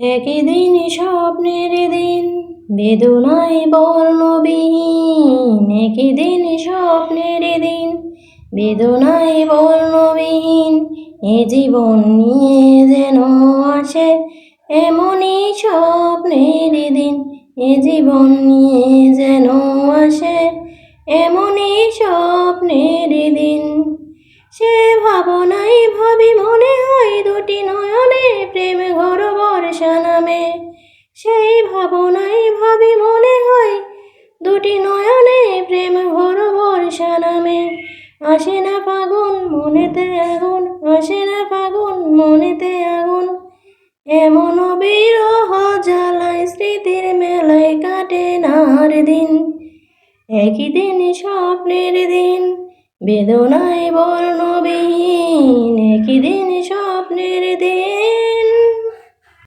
একই দিন স্বপ্নের দিন, বেদনায় বর্ণবিহীন। একই দিন স্বপ্নের দিন, বেদনায় বর্ণবিহীন। এ জীবন নিয়ে যেন আসে এমনই স্বপ্নের দিন। এ জীবন নিয়ে যেন আসে এমনই স্বপ্নের দিন। সে ভাবনাই ভাবনাই ভাবি মনে হয়, দুটি নয়নে প্রেম ঘর বর্ষা নামে আসে না ফাগুন, মনেতে আগুন, আসে না ফাগুন, মনেতে আগুন। এমন বিরহ জ্বালায় স্মৃতির মেলায় কাটে নার দিন। একই দিন স্বপ্নের দিন, বেদনায় বর্ণবিহীন।